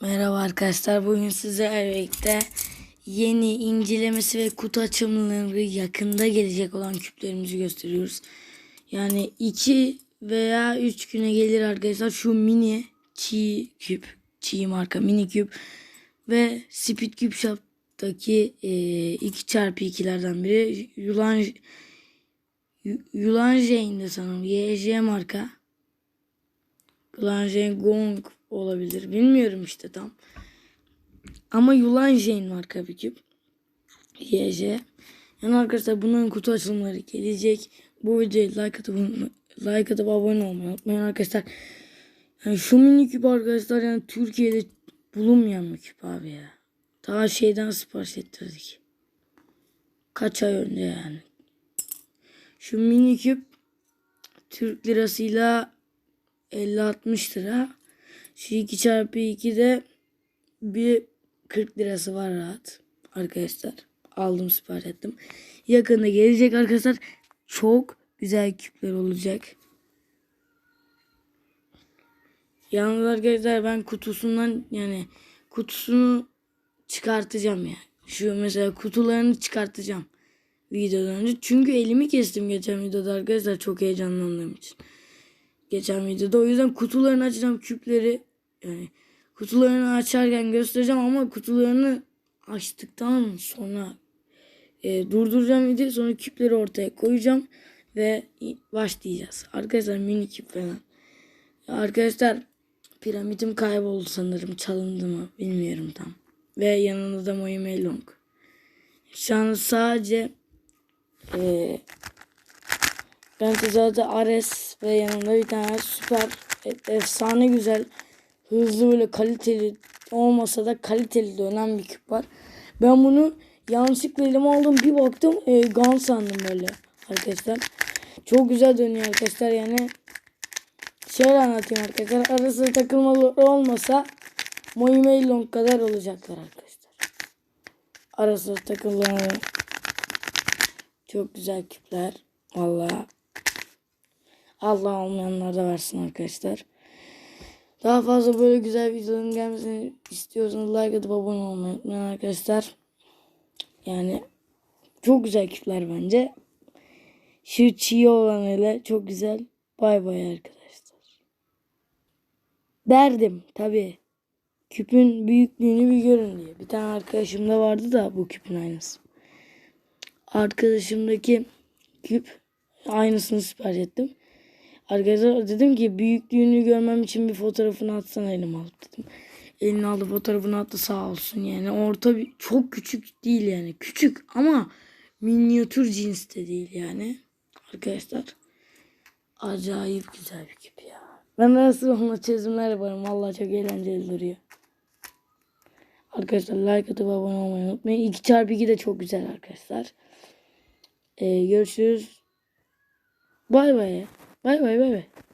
Merhaba arkadaşlar. Bugün sizlerle birlikte yeni incelemesi ve kutu açımları yakında gelecek olan küplerimizi gösteriyoruz. Yani 2 veya 3 güne gelir arkadaşlar. Şu mini çiğ küp, çiğ marka mini küp ve Speed Cube Shop'taki e, 2x2'lerden biri Yulan Yulan Jane'de sanırım. YJ marka. Glanjane Gong olabilir. Bilmiyorum işte tam. Ama Yulan Jane marka bir küp. YJ. Yani arkadaşlar bunların kutu açılımları gelecek. Bu videoyu like atıp, like atıp abone olmayı unutmayın arkadaşlar. Yani şu mini küp arkadaşlar yani Türkiye'de bulunmayan bir küp abi ya. Daha şeyden sipariş ettirdik. Kaç ay önce yani. Şu mini küp Türk lirasıyla 50-60 lira. Şu 2 çarpı 2 de bir 40 lirası var rahat. Arkadaşlar aldım sipariş ettim. Yakında gelecek arkadaşlar. Çok güzel küpler olacak. Yalnız arkadaşlar ben kutusundan yani kutusunu çıkartacağım ya. Şu mesela kutularını çıkartacağım videodan önce. Çünkü elimi kestim geçen videoda arkadaşlar çok heyecanlandığım için geçen videoda. O yüzden kutularını açacağım küpleri. Yani kutularını açarken göstereceğim ama kutularını açtıktan sonra e, durduracağım videoyu. Sonra küpleri ortaya koyacağım ve başlayacağız. Arkadaşlar mini küp falan. Arkadaşlar piramidim kayboldu sanırım. Çalındı mı bilmiyorum tam. Ve yanında da Moy Melong. Şu an sadece e, ben de zaten Ares ve yanında bir tane süper e- efsane güzel hızlı böyle kaliteli olmasa da kaliteli dönen bir küp var. Ben bunu yanlışlıkla elime aldım bir baktım e, gun sandım böyle arkadaşlar. Çok güzel dönüyor arkadaşlar yani. Şöyle anlatayım arkadaşlar. Arası takılmalı olmasa Moy Long kadar olacaklar arkadaşlar. Arası takılmalı. Çok güzel küpler. Vallahi Allah almayanlar da versin arkadaşlar. Daha fazla böyle güzel videoların gelmesini istiyorsanız like atıp abone olmayı unutmayın arkadaşlar. Yani çok güzel küpler bence. Şu çiğ olan öyle çok güzel. Bay bay arkadaşlar. Derdim tabi. Küpün büyüklüğünü bir görün diye. Bir tane arkadaşımda vardı da bu küpün aynısı. Arkadaşımdaki küp aynısını sipariş ettim. Arkadaşlar dedim ki büyüklüğünü görmem için bir fotoğrafını atsana elim alıp dedim. Elini aldı fotoğrafını attı sağ olsun yani. Orta bir çok küçük değil yani. Küçük ama minyatür cinste değil yani. Arkadaşlar acayip güzel bir küp ya. Ben nasıl onunla çözümler yaparım. Vallahi çok eğlenceli duruyor. Arkadaşlar like atıp abone olmayı unutmayın. 2x2 de çok güzel arkadaşlar. Ee, görüşürüz. Bay bay. Bay bay bay bay.